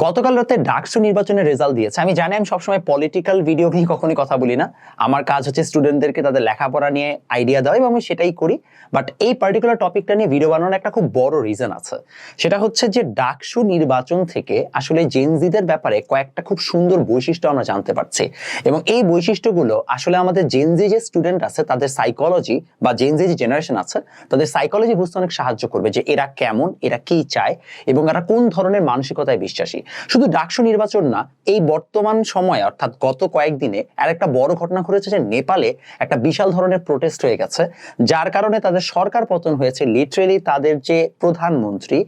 গতকাল রাতে ডাকসু নির্বাচনের রেজাল্ট দিয়েছে। আমি জানি আমি সবসময় পলিটিক্যাল ভিডিও নিয়ে কখনই কথা বলি না। আমার কাজ হচ্ছে স্টুডেন্টদেরকে তাদের লেখাপড়া নিয়ে আইডিয়া দেওয়া এবং আমি সেটাই করি। বাট এই পার্টিকুলার টপিকটা নিয়ে ভিডিও বানানোর একটা খুব বড় রিজন আছে। সেটা হচ্ছে যে ডাকসু নির্বাচন থেকে আসলে জেনজিদের ব্যাপারে কয়েকটা খুব সুন্দর বৈশিষ্ট্য আমরা জানতে পারছি। এবং এই বৈশিষ্ট্যগুলো আসলে আমাদের জেনজি যে স্টুডেন্ট আছে, তাদের সাইকোলজি বা জেনজি যে জেনারেশন আছে, তাদের সাইকোলজি বুঝতে অনেক সাহায্য করবে যে এরা কেমন, এরা কি চায় এবং এরা কোন ধরনের মানসিকতায় বিশ্বাসী। শুধু ডাকসু নির্বাচন না, এই বর্তমান সময়ে, অর্থাৎ গত কয়েকদিনে আর একটা বড় ঘটনা ঘটেছে যে নেপালে একটা বিশাল ধরনের প্রোটেস্ট হয়ে গেছে, যার কারণে তাদের সরকার পতন হয়েছে। লিটারেলি তাদের যে প্রধানমন্ত্রী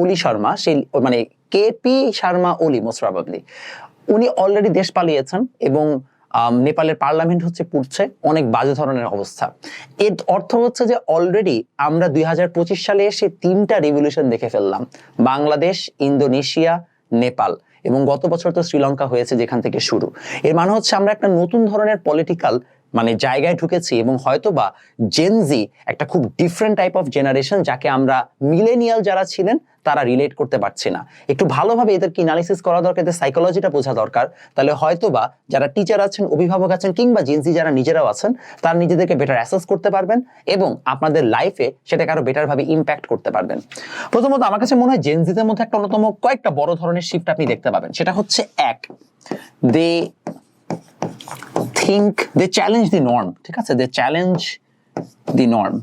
অলি শর্মা সেই মানে কেপি শর্মা, অলি মোস্ট প্রবাবলি উনি অলরেডি দেশ পালিয়েছেন এবং নেপালের পার্লামেন্ট হচ্ছে পুড়ছে, অনেক বাজে ধরনের অবস্থা। এর অর্থ হচ্ছে যে অলরেডি আমরা দুই হাজার পঁচিশ সালে এসে তিনটা রেভলিউশন দেখে ফেললাম, বাংলাদেশ, ইন্দোনেশিয়া, নেপাল। এবং গত বছর তো শ্রীলঙ্কা হয়েছে যেখান থেকে শুরু। এর মানে হচ্ছে আমরা একটা নতুন ধরনের পলিটিক্যাল মানে জায়গায় ঢুকেছি এবং হয়তোবা জেনজি একটা খুব ডিফারেন্ট টাইপ অফ জেনারেশন যাকে আমরা মিলেনিয়াল যারা ছিলেন, তারা রিলেট করতে পারছি না। একটু ভালোভাবে এদেরকে অ্যানালিসিস করা দরকার, এদের সাইকোলজিটা বোঝা দরকার। তাহলে হয়তোবা যারা টিচার আছেন, অভিভাবক আছেন, কিংবা জেনজি যারা নিজেরাও আছেন, তারা নিজেদেরকে বেটার অ্যাসেস করতে পারবেন এবং আপনাদের লাইফে সেটাকে আরও বেটার ভাবে ইম্প্যাক্ট করতে পারবেন। প্রথমত আমার কাছে মনে হয় জেনজিদের মধ্যে একটা অন্যতম কয়েকটা বড় ধরনের শিফট আপনি দেখতে পাবেন। সেটা হচ্ছে এক they think they challenge the norm ঠিক আছে? They challenge the norm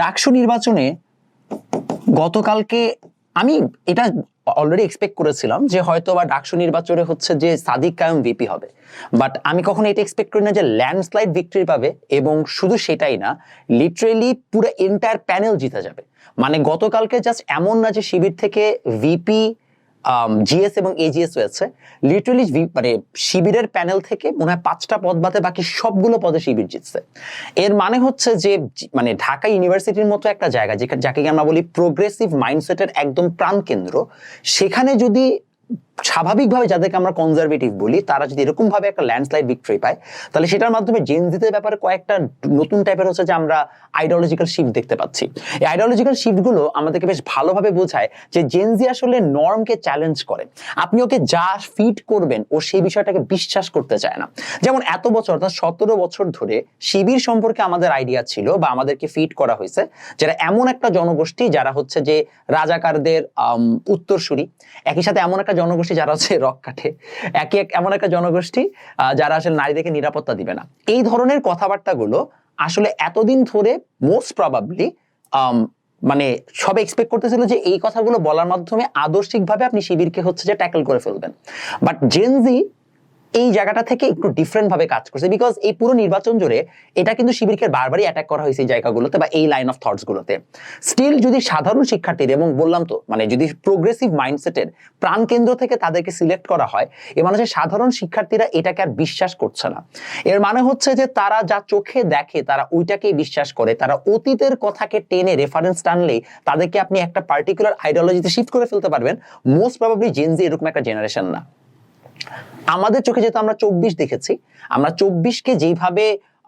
DUCSU নির্বাচনে গতকালকে আমি এটা অলরেডি এক্সপেক্ট করেছিলাম যে হয়তো বা ডাকসু নির্বাচনে হচ্ছে যে সাদিক কায়ম ভিপি হবে। বাট আমি কখনো এটা এক্সপেক্ট করি না যে ল্যান্ডস্লাইড ভিক্টরি পাবে এবং শুধু সেটাই না লিটারেলি পুরো এন্টায়ার প্যানেল জিতে যাবে। মানে গতকালকে জাস্ট এমন না যে শিবির থেকে ভিপি জিএস এবং এজিএস হয়েছে লিটারালি মানে শিবিরের প্যানেল থেকে মনে হয় পাঁচটা পদ বাদে বাকি সবগুলো পদে শিবির জিতছে। এর মানে হচ্ছে যে মানে ঢাকা ইউনিভার্সিটির মতো একটা জায়গা যেখানে যাকে আমরা বলি প্রোগ্রেসিভ মাইন্ডসেটের একদম প্রাণকেন্দ্র, সেখানে যদি স্বাভাবিকভাবে যাদেরকে আমরা কনজারভেটিভ বলি, তারা যদি এরকম ভাবে একটা ল্যান্ডস্লাইড ভিক্টরি পায়, তাহলে সেটার মাধ্যমে জেনজিদের ব্যাপারে কয়েকটা নতুন টাইপের হচ্ছে যে আমরা আইডিওলজিক্যাল শিফট দেখতে পাচ্ছি। এই আইডিওলজিক্যাল শিফটগুলো আমাদেরকে বেশ ভালোভাবে বোঝায় যে জেনজি আসলে নর্মকে চ্যালেঞ্জ করে। আপনি ওকে যা ফিট করবেন, ও সেই বিষয়টাকে বিশ্বাস করতে চায় না। যেমন এত বছর, অর্থাৎ সতেরো বছর ধরে শিবির সম্পর্কে আমাদের আইডিয়া ছিল বা আমাদেরকে ফিট করা হয়েছে যারা এমন একটা জনগোষ্ঠী যারা হচ্ছে যে রাজাকারদের উত্তরসূরি, একই সাথে এমন একটা জনগোষ্ঠী যারা হচ্ছে রক কাঠে। একই এক এমন একটা জনগোষ্ঠী যারা আসলে নারীদেরকে নিরাপত্তা দিবে না। এই ধরনের কথাবার্তাগুলো আসলে এতদিন ধরে মোস্ট প্রবাবলি মানে সব এক্সপেক্ট করতেছিল যে এই কথাগুলো বলার মাধ্যমে আদর্শিকভাবে আপনি শিবিরকে হচ্ছে যে ট্যাকল করে ফেলবেন। বাট জেনজি এই জায়গাটা থেকে একটু ডিফারেন্ট ভাবে কাজ করছে বিকজ এই পুরো নির্বাচন জুড়ে এটা কিন্তু শিবিরকে বারবারই অ্যাটাক করা হয়েছে এই জায়গাগুলোতে বা এই লাইন অফ থটস গুলোতে স্টিল যদি সাধারণ শিক্ষার্থীর এবং বললাম তো মানে যদি প্রোগ্রেসিভ মাইন্ডসেটের প্রাণকেন্দ্র থেকে তাদেরকে সিলেক্ট করা হয়, এ মানে হচ্ছে সাধারণ শিক্ষার্থীরা এটাকে আর বিশ্বাস করছে না। এর মানে হচ্ছে যে তারা যা চোখে দেখে, তারা ওইটাকেই বিশ্বাস করে, তারা অতীতের কথাকে টেনে রেফারেন্স টানলেই তাদেরকে আপনি একটা পার্টিকুলার আইডিওলজিতে শিফট করে ফেলতে পারবেন। মোস্ট প্রবাবলি জেনজি এরকম একটা জেনারেশন না। আমাদের চোখে যেহেতু আমরা চব্বিশ দেখেছি, আমরা চব্বিশকে যেইভাবে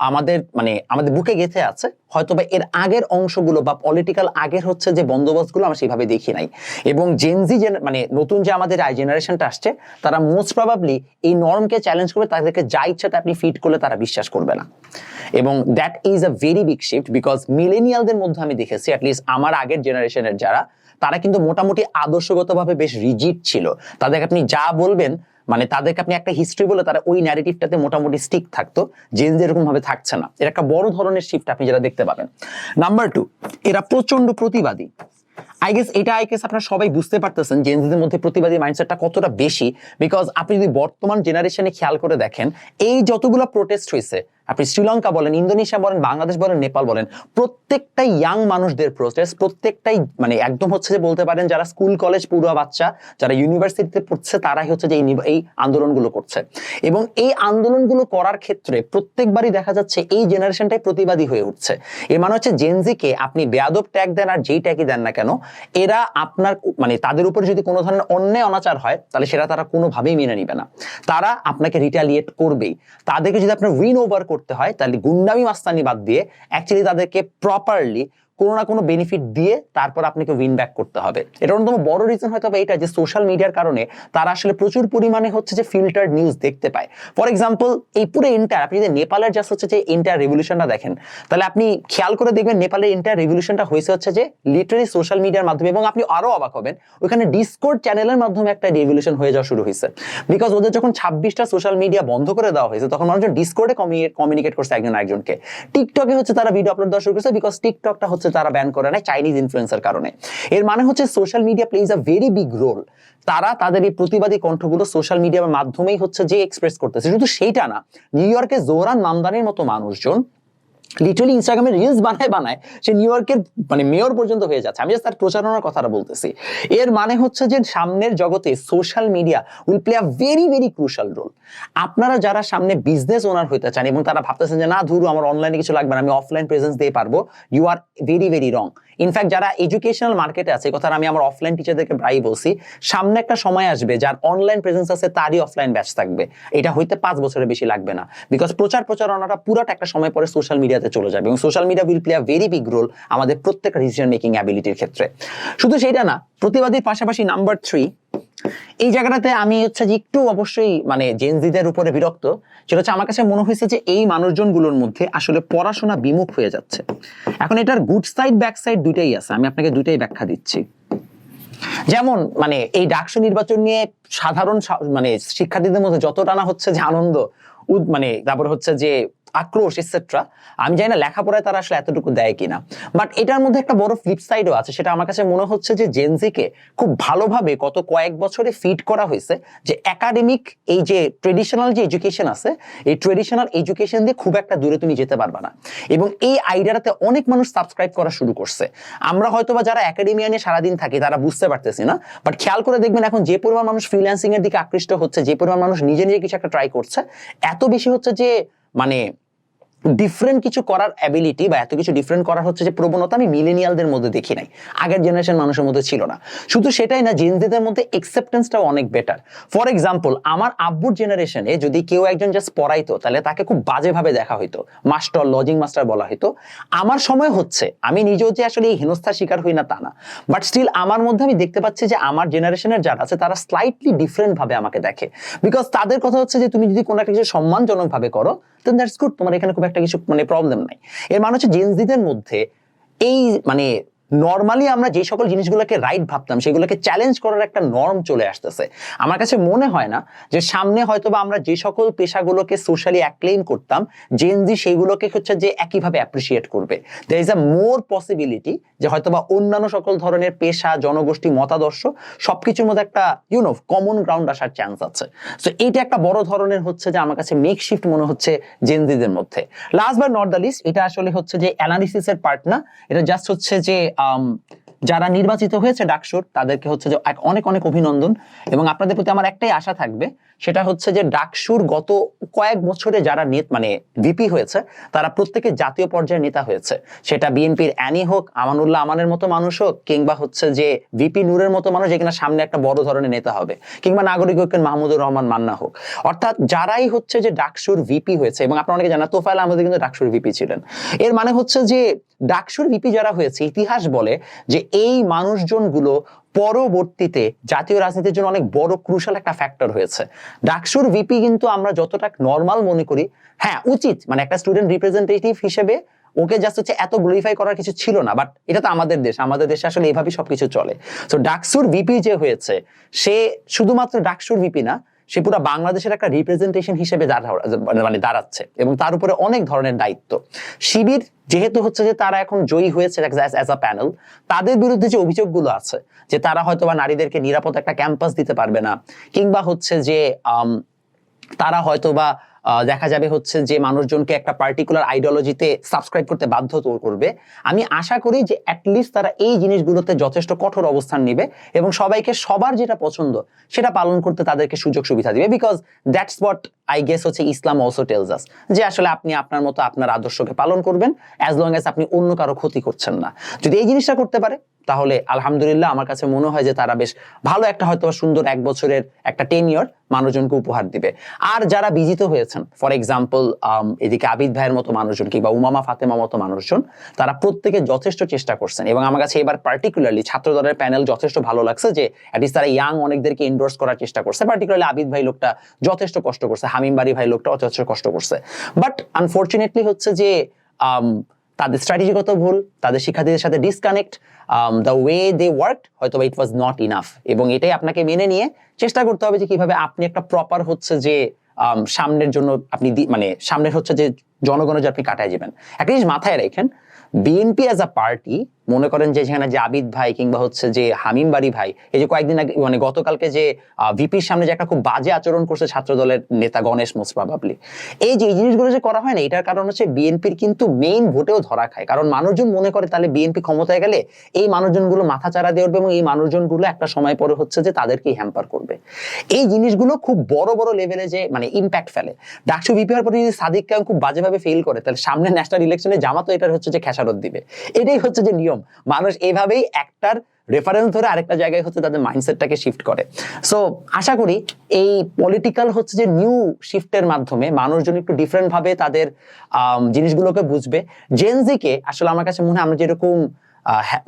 আমাদের মানে আমাদের বুকে গেঁথে আছে হয়তো বা এর আগের অংশগুলো বা পলিটিক্যাল আগের হচ্ছে যে বন্দোবস্তগুলো আমরা সেইভাবে দেখি নাই। এবং জেনজি মানে নতুন যে আমাদের আই জেনারেশনটা আসছে, তারা মোস্ট প্রবাবলি এই নর্মকে চ্যালেঞ্জ করবে, তাদেরকে যা ইচ্ছাটা আপনি ফিট করলে তারা বিশ্বাস করবে না। এবং that is a very big shift because মিলেনিয়ালদের মধ্যে আমি দেখেছি অ্যাটলিস্ট আমার আগের জেনারেশনের যারা, তারা কিন্তু মোটামুটি আদর্শগতভাবে বেশ রিজিট ছিল। তাদেরকে আপনি যা বলবেন মানে তাদেরকে আপনি একটা হিস্ট্রি বলে তারা ওই ন্যারেটিভটাতে মোটামুটি স্টিক থাকতো জেন যেরকম ভাবে থাকছে না। এর একটা বড় ধরনের শিফট আপনি যেটা দেখতে পাবেন। নাম্বার টু এরা প্রচণ্ড প্রতিবাদী। আই গেস এটা আই গেস আপনারা সবাই বুঝতে পারতেছেন জেনজিদের মধ্যে প্রতিবাদী মাইন্ডসেটটা কতটা বেশি বিকজ আপনি যদি বর্তমান জেনারেশনে খেয়াল করে দেখেন, এই যতগুলো প্রোটেস্ট হয়েছে আপনি শ্রীলঙ্কা বলেন, ইন্দোনেশিয়া বলেন, বাংলাদেশ বলেন, নেপাল বলেন প্রত্যেকটাই ইয়াং মানুষদের প্রোটেস্ট প্রত্যেকটাই মানে একদম হচ্ছে যে বলতে পারেন যারা স্কুল কলেজ পড়ুয়া বাচ্চা, যারা ইউনিভার্সিটিতে পড়ছে, তারাই হচ্ছে যে এই আন্দোলনগুলো করছে। এবং এই আন্দোলনগুলো করার ক্ষেত্রে প্রত্যেকবারই দেখা যাচ্ছে এই জেনারেশনটাই প্রতিবাদী হয়ে উঠছে। এর মানে হচ্ছে জেনজিকে আপনি বেয়াদব ট্যাগ দেন আর যেই ট্যাগই দেন না কেন, এরা আপনার মানে তাদের উপরে যদি কোনো ধরনের অন্যায়, অনাচার হয়, তাহলে সেটা তারা কোনোভাবেই মেনে নিবে না। তারা আপনাকে রিটালিয়েট করবেই। তাদেরকে যদি আপনার উইন ওভার করতে হয় তাহলে গুন্ডামি মাস্তানি বাদ দিয়ে অ্যাকচুয়ালি তাদেরকে প্রপারলি কোনো না কোনো বেনিফিট দিয়ে তারপর আপনাকে উইন ব্যাক করতে হবে। এটা অন্যতম বড় রিজন হয়তো এটা যে সোশ্যাল মিডিয়ার কারণে তারা আসলে প্রচুর পরিমাণে হচ্ছে যে ফিল্টার্ড নিউজ দেখতে পায়। ফর এক্সাম্পল এই পুরো এন্টার আপনি যদি নেপালের জাস্ট হচ্ছে যে এন্টার রেভলিউশনটা দেখেন, তাহলে আপনি খেয়াল করে দেখবেন নেপালের এন্টার রেভলিউশনটা হয়েছে হচ্ছে যে লিটারি সোশ্যাল মিডিয়ার মাধ্যমে এবং আপনি আরও অবাক হবেন, ওখানে ডিসকোড চ্যানেলের মাধ্যমে একটা রেভলিউশন হয়ে যাওয়া শুরু হয়েছে। বিকজ ওদের যখন ছাব্বিশটা সোশ্যাল মিডিয়া বন্ধ করে দেওয়া হয়েছে, তখন মানুষজন ডিসকোডে কমিউনিকেট করছে একজন একজনকে টিকটকে হচ্ছে তারা ভিডিও আপলোড দেওয়া শুরু করছে বিকজ টিকটকটা হচ্ছে তারা ব্যান করে নেয় চাইনিজ ইনফ্লুয়েন্সের কারণে। এর মানে হচ্ছে social media plays a very big role তারা তাদের এই প্রতিবাদী কণ্ঠগুলো সোশ্যাল মিডিয়ার মাধ্যমেই হচ্ছে যে এক্সপ্রেস করতেছে। শুধু সেইটা না নিউ ইয়র্কে জোরান মামদানির মতো মানুষজন লিটারালি ইনস্টাগ্রামে রিলস বানায় বানায় সে নিউ ইয়র্কের মানে মেয়র পর্যন্ত হয়ে যাচ্ছে। আমি তার প্রচারণার কথাটা বলতেছি। এর মানে হচ্ছে যে সামনের জগতে social media will play a very very crucial role আপনারা যারা সামনে বিজনেস ওনার হইতে চান এবং তারা ভাবতেছেন যে, না, ধরু, আমার অনলাইনে কিছু লাগবে না, আমি অফলাইন প্রেজেন্স দিয়ে পারব you are very very wrong in fact যারা এডুকেশনাল মার্কেটে আছে কথা আমি আমার অফলাইন টিচারদেরকে প্রায়ই বলছি, সামনে একটা সময় আসবে যার অনলাইন প্রেজেন্স আছে, তারই অফলাইন ব্যাচ থাকবে। এটা হইতে পাঁচ বছরের বেশি লাগবে না। বিকজ প্রচার প্রচারণাটা পুরাটা একটা সময় পরে সোশ্যাল মিডিয়াতে চলে যাবে এবং social media will play a very big role আমাদের প্রত্যেকটা ডিসিশন মেকিং অ্যাবিলিটির ক্ষেত্রে। শুধু সেইটা না, প্রতিবাদীর পাশাপাশি নাম্বার থ্রি এই জায়গাটাতে আমি হচ্ছে যে একটু অবশ্যই মানে জেনজিদের উপরে বিরক্ত, সেটা হচ্ছে আমার কাছে মনে হয়েছে যে এই মানুষজনগুলোর মধ্যে আসলে পড়াশোনা বিমুখ হয়ে যাচ্ছে। এখন এটার গুড সাইড ব্যাক সাইড দুইটাই আছে, আমি আপনাকে দুইটাই ব্যাখ্যা দিচ্ছি। যেমন মানে এই ডাকসু নির্বাচন নিয়ে সাধারণ মানে শিক্ষার্থীদের মধ্যে যতটা না হচ্ছে যে আনন্দ মানে তারপর হচ্ছে যে আক্রোশ এটসেট্রা আমি জানি না লেখাপড়ায় তারা আসলে এতটুকু দেয় কিনা। বাট এটার মধ্যে একটা বড় ফ্লিপ সাইডও আছে, সেটা আমার কাছে মনে হচ্ছে যে জেনজিকে খুব ভালোভাবে গত কয়েক বছরে ফিট করা হয়েছে যে একাডেমিক এই যে ট্রেডিশনাল যে এডুকেশন আছে, এই ট্রেডিশনাল এডুকেশন দিয়ে খুব একটা দূরে তুমি যেতে পারবে না। এবং এই আইডিয়াটাতে অনেক মানুষ সাবস্ক্রাইব করা শুরু করছে। আমরা হয়তো বা যারা একাডেমিয়া নিয়ে সারাদিন থাকি, তারা বুঝতে পারতেছি না বাট খেয়াল করে দেখবেন এখন যে পরিমাণ মানুষ ফ্রিল্যান্সিং এর দিকে আকৃষ্ট হচ্ছে, যে পরিমাণ মানুষ নিজে নিজে কিছু একটা ট্রাই করছে, এত বেশি হচ্ছে যে মানে ডিফারেন্ট কিছু করার অ্যাবিলিটি বা এত কিছু ডিফারেন্ট করার হচ্ছে যে প্রবণতা আমি মিলেনিয়ালদের মধ্যে দেখি নাই। আগের জেনারেশন মানুষের মধ্যে ছিল না। শুধু সেটাই না জেনজিদের মধ্যে একসেপ্টেন্সটাও অনেক বেটার ফর এক্সাম্পল আমার আব্বুর জেনারেশনে যদি কেউ একজন জাস্ট পড়াইতো, তাহলে তাকে খুব বাজেভাবে দেখা হইতো। মাস্টার লজিং মাস্টার বলা হইতো। আমার সময় হচ্ছে, আমি নিজেও যে আসলে এই হেনস্থার শিকার হই না তা না। বাট স্টিল আমার মধ্যে আমি দেখতে পাচ্ছি যে আমার জেনারেশনের যারা আছে, তারা স্লাইটলি ডিফারেন্ট ভাবে আমাকে দেখে। বিকজ তাদের কথা হচ্ছে যে, তুমি যদি কোনো একটা কিছু সম্মানজনক ভাবে করো দেন দ্যাটস গুড তোমার এখানে খুব একটা কিছু মানে প্রবলেম নাই। এর মানে হচ্ছে জেনজিদের মধ্যে এই মানে নর্মালি আমরা যে সকল জিনিসগুলোকে রাইট ভাবতাম, সেগুলোকে চ্যালেঞ্জ করার একটা নর্ম চলে আসতেছে। আমার কাছে মনে হয় না যে সামনে হয়তো বা আমরা যে সকল পেশাগুলোকে সোশ্যালি অ্যাক্লেম করতাম জেনজি সেইগুলোকে হচ্ছে যে একইভাবে অ্যাপ্রিসিয়েট করবে। There is a more possibility যে হয়তো বা অন্যান্য সকল ধরনের পেশা, জনগোষ্ঠী, মতাদর্শ সবকিছুর মধ্যে একটা ইউনো কমন গ্রাউন্ড আসার চান্স আছে। সো এইটা একটা বড় ধরনের হচ্ছে যে আমার কাছে মেক শিফট মনে হচ্ছে জেনজিদের মধ্যে। Last but not the least এটা আসলে হচ্ছে যে অ্যানালিসিসের পার্ট না, এটা জাস্ট হচ্ছে যে যারা নির্বাচিত হয়েছে ডাকসুর, তাদেরকে হচ্ছে যে অনেক অনেক অভিনন্দন। এবং আপনাদের প্রতি আমার একটাই আশা থাকবে, সেটা হচ্ছে যে ডাকসুর গত কয়েক বছরে যারা নেত মানে ভিপি হয়েছে, তারা প্রত্যেকে জাতীয় পর্যায়ের নেতা হয়েছে। সেটা বিএনপির অ্যানি হোক, আমানুল্লাহ আমানের মতো মানুষ হোক, কিংবা হচ্ছে যে ভিপি নূরের মতো মানুষ যেখানে সামনে একটা বড় ধরনের নেতা হবে, কিংবা নাগরিক ঐক্যের মাহমুদুর রহমান মান্না হোক। অর্থাৎ যারাই হচ্ছে যে ডাকসুর ভিপি হয়েছে, এবং আপনারা অনেকে জানা তোফায়ল আহমেদ কিন্তু ডাকসুর ভিপি ছিলেন। এর মানে হচ্ছে যে ডাকসুর ভিপি যারা হয়েছে, ইতিহাস বলে যে এই মানুষজনগুলো পরবর্তীতে জাতীয় রাজনীতির জন্য অনেক বড় ক্রুশাল একটা ফ্যাক্টর হয়েছে। ডাকসুর ভিপি কিন্তু আমরা যতটা নর্মাল মনে করি হ্যাঁ উচিত। মানে একটা স্টুডেন্ট রিপ্রেজেন্টেটিভ হিসেবে ওকে জাস্ট হচ্ছে এত গ্লোরিফাই করার কিছু ছিল না বাট এটা তো আমাদের দেশ, আমাদের দেশে আসলে এইভাবেই সবকিছু চলে। তো ডাকসুর ভিপি যে হয়েছে, সে শুধুমাত্র ডাকসুর ভিপি না সে পুরো বাংলাদেশের একটা রিপ্রেজেন্টেশন হিসেবে দাঁড়া- মানে দাঁড়াচ্ছে এবং তার উপরে অনেক ধরনের দায়িত্ব। শিবির যেহেতু হচ্ছে যে তারা এখন জয়ী হয়েছে অ্যাজ আ প্যানেল তাদের বিরুদ্ধে যে অভিযোগগুলো আছে, যে তারা হয়তো বা নারীদেরকে নিরাপদ একটা ক্যাম্পাস দিতে পারবে না, কিংবা হচ্ছে যে তারা হয়তো বা দেখা যাবে হচ্ছে যে মানুষজনকে একটা পার্টিকুলার আইডিওলজিতে সাবস্ক্রাইব করতে বাধ্য করবে। আমি আশা করি যে অ্যাটলিস্ট তারা এই জিনিসগুলোতে যথেষ্ট কঠোর অবস্থান নেবে এবং সবাইকে সবার যেটা পছন্দ সেটা পালন করতে তাদেরকে সুযোগ সুবিধা দিবে। Because that's what I guess হচ্ছে ইসলাম অলসো টেলস আস যে আসলে আপনি আপনার মতো আপনার আদর্শকে পালন করবেন অ্যাজ লং অ্যাজ আপনি অন্য কারও ক্ষতি করছেন না। যদি এই জিনিসটা করতে পারে তাহলে আলহামদুলিল্লাহ আমার কাছে মনে হয় যে তারা বেশ ভালো একটা হয়তো সুন্দর এক বছরের একটা টেন ইয়ার মানুষজনকে উপহার দিবে। আর যারা বিজিত হয়েছেন ফর এক্সাম্পল এদিকে আবিদ ভাইয়ের মতো মানুষজন কিংবা উমামা ফাতেমা মতো মানুষজন, তারা প্রত্যেকে যথেষ্ট চেষ্টা করছেন এবং আমার কাছে এবার পার্টিকুলারলি ছাত্র দলের প্যানেল যথেষ্ট ভালো লাগছে যে অ্যাটলিস্ট তারা ইয়াং অনেকদেরকে এন্ডোর্স করার চেষ্টা করছে। পার্টিকুলারলি আবিদ ভাই লোকটা যথেষ্ট কষ্ট করছে হামিম বাড়ি ভাই লোকটা যথেষ্ট কষ্ট করছে। বাট আনফর্চুনেটলি হচ্ছে যে তাদের স্ট্র্যাটেজিগত ভুল তাদের শিক্ষার্থীদের সাথে disconnect the way they work হয়তো ইট ওয়াজ নট ইনাফ এবং এটাই আপনাকে মেনে নিয়ে চেষ্টা করতে হবে যে কীভাবে আপনি একটা প্রপার হচ্ছে যে আম, সামনের জন্য আপনি মানে সামনের হচ্ছে যে জনগণের যে আপনি কাটায় যাবেন। একটা জিনিস মাথায় রাখেন বিএনপি অ্যাজ আ পার্টি মনে করেন যে যেখানে যে আবিদ ভাই কিংবা হচ্ছে যে হামিম বাড়ি ভাই, এই যে কয়েকদিন আগে মানে গতকালকে যে ভিপির সামনে যে একটা খুব বাজে আচরণ করছে ছাত্র দলের নেতা গণেশ মোস্ট প্রবাবলি এই যে, এই জিনিসগুলো যে করা হয় না, এটার কারণ হচ্ছে বিএনপির কিন্তু মেইন ভোটেও ধরা খায়। কারণ মানুষজন মনে করে তাহলে বিএনপি ক্ষমতায় গেলে এই মানুষজনগুলো মাথা চারা দিয়ে উঠবে এবং এই মানুষজনগুলো একটা সময় পরে হচ্ছে যে তাদেরকেই হ্যাম্পার করবে। এই জিনিসগুলো খুব বড় বড় লেভেলে যে মানে ইম্প্যাক্ট ফেলে। ডাকসু বিপিআর পরে যদি সাদিক খুব বাজেভাবে ফেল করে, তাহলে সামনে ন্যাশনাল ইলেকশনে জামাতো এটার হচ্ছে যে খেসারত দিবে। এটাই হচ্ছে যে নিয়ম। মানুষ এভাবেই একটার রেফারেন্স ধরে আরেকটা জায়গায় হচ্ছে তাদের মাইন্ডসেটটাকে শিফট করে। সো আশা করি এই পলিটিক্যাল হচ্ছে যে নিউ শিফটের মাধ্যমে মানুষজন একটু ডিফারেন্ট ভাবে তাদের জিনিসগুলোকে বুঝবে। জেনজিকে আসলে আমার কাছে মনে হয় আমরা যেরকম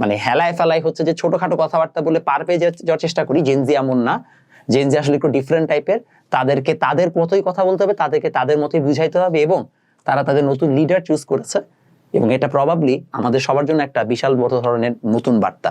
মানে হেলায় ফেলায় হচ্ছে যে ছোটখাটো কথাবার্তা বলে পার পেয়ে যাওয়ার চেষ্টা করি। জেনজি এমন না। জেনজি আসলে একটু ডিফারেন্ট টাইপের তাদেরকে তাদের মতোই কথা বলতে হবে, তাদেরকে তাদের মতোই বুঝাইতে হবে এবং তারা তাদের নতুন লিডার চুজ করেছে এবং এটা প্রবাবলি আমাদের সবার জন্য একটা বিশাল বড় ধরনের নতুন বার্তা।